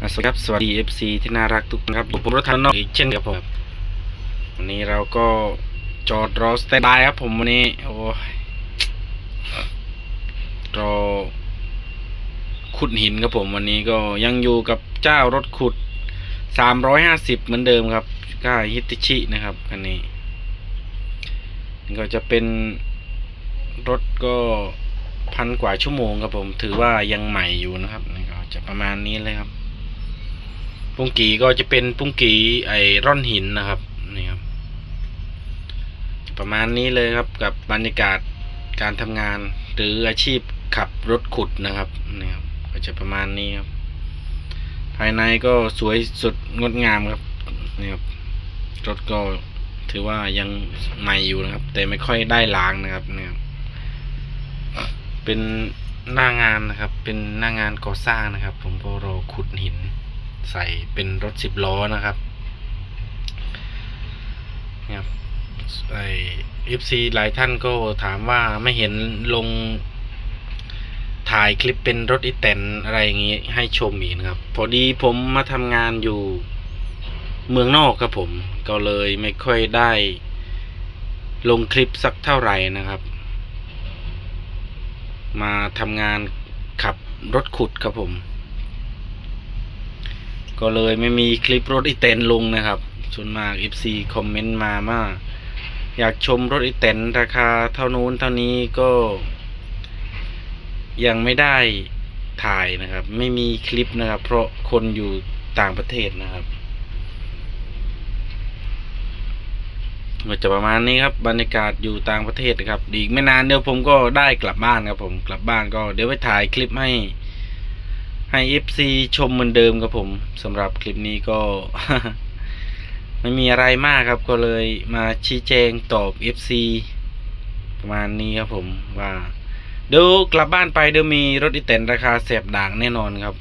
สวัสดีครับสวัสดี FC ที่น่ารักทุกท่านครับผมรถทันนอกอีกเช่นกับผมวันนี้เราก็จอดรอสแตนบายครับผมวันนี้โอ้ยรอขุดหินครับผมวันนี้ก็ยังอยู่กับเจ้ารถขุด 350 เหมือนเดิมครับก้าฮิติชินะครับคันนี้ก็จะเป็นรถก็พันกว่าชั่วโมงครับผมถือว่ายังใหม่อยู่นะครับก็จะประมาณนี้เลยครับ ปุ้งกีก็จะเป็นปุ้งกีไอร่อนหินนะครับนี่ครับ ประมาณนี้เลยครับกับบรรยากาศการทำงานหรืออาชีพขับรถขุดนะครับนี่ครับก็จะประมาณนี้ครับ ภายในก็สวยสุดงดงามครับนี่ครับรถก็ถือว่ายังใหม่อยู่นะครับ แต่ไม่ค่อยได้ล้างนะครับเนี่ยครับเป็นหน้างานนะครับ เป็นหน้างานก่อสร้างนะครับ ผมก็รอขุดหิน ใส่เป็นรถสิบล้อนะครับนี่ยครับไอเอฟซีหลายท่านก็ถามว่าไม่เห็นลงถ่ายคลิปเป็นรถอีแตนอะไรอย่างงี้ให้ชมอีกนะครับ พอดีผมมาทำงานอยู่เมืองนอกครับผม ก็เลยไม่ค่อยได้ลงคลิปสักเท่าไหร่นะครับ มาทำงานขับรถขุดครับผม ก็เลยไม่มีคลิปรถอีแตนลงนะครับส่วนมาก FC คอมเมนต์มาว่าอยากชมรถอีแตนราคาเท่านู้นเท่านี้ก็ ยังไม่ได้ถ่ายนะครับ ไม่มีคลิปนะครับ เพราะคนอยู่ต่างประเทศนะครับก็จะประมาณนี้ครับบรรยากาศอยู่ต่างประเทศนะครับอีกไม่นานเดี๋ยวผมก็ได้กลับบ้านครับผมกลับบ้านก็เดี๋ยวไปถ่ายคลิปให้ ให้ FC ชมเหมือนเดิมครับผมสำหรับคลิปนี้ก็ ไม่มีอะไรมากครับก็เลยมาชี้แจงตอบ FC ประมาณนี้ครับผมว่าเดี๋ยวกลับบ้านไปเดี๋ยวมีรถอีแตนราคาแสบด่างแน่นอนครับ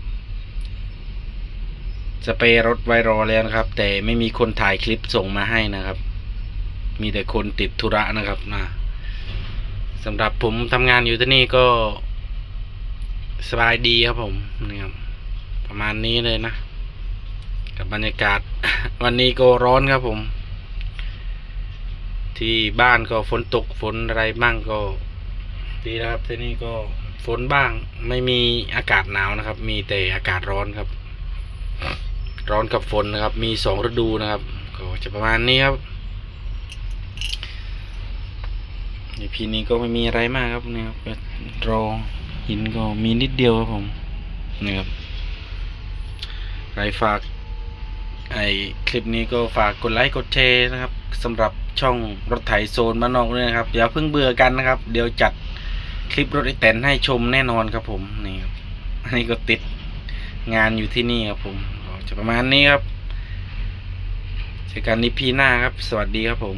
จะไปรถไวรอแล้วนะครับ แต่ไม่มีคนถ่ายคลิปส่งมาให้นะครับ มีแต่คนติดธุระนะครับนะสำหรับผมทำงานอยู่ที่นี่ก็ สบายดีครับผมนี่ครับประมาณนี้เลยนะ กับบรรยากาศ วันนี้ก็ร้อนครับผม ที่บ้านก็ฝนตกฝนอะไรบ้างก็ดีนะครับที่นี่ก็ฝนบ้าง ไม่มีอากาศหนาวนะครับ มีแต่อากาศร้อนครับ ร้อนกับฝนนะครับ มีสองฤดูนะครับ ก็จะประมาณนี้ครับในพีนี้ก็ไม่มีอะไรมากครับนี่ครับรอ หินก็มีนิดเดียวครับผมนี่ครับใครฝากไอคลิปนี้ก็ฝากกดไลค์กดแชร์นะครับสำหรับช่องรถไถโซนบ้านนอกด้วยนะครับอย่าเพิ่งเบื่อกันนะครับ เดี๋ยวจัดคลิปรถไอแตนให้ชมแน่นอนครับผมนี่ครับอันนี้ก็ติดงานอยู่ที่นี่ครับผมจะประมาณนี้ครับเจอกันในพีหน้าครับ สวัสดีครับผม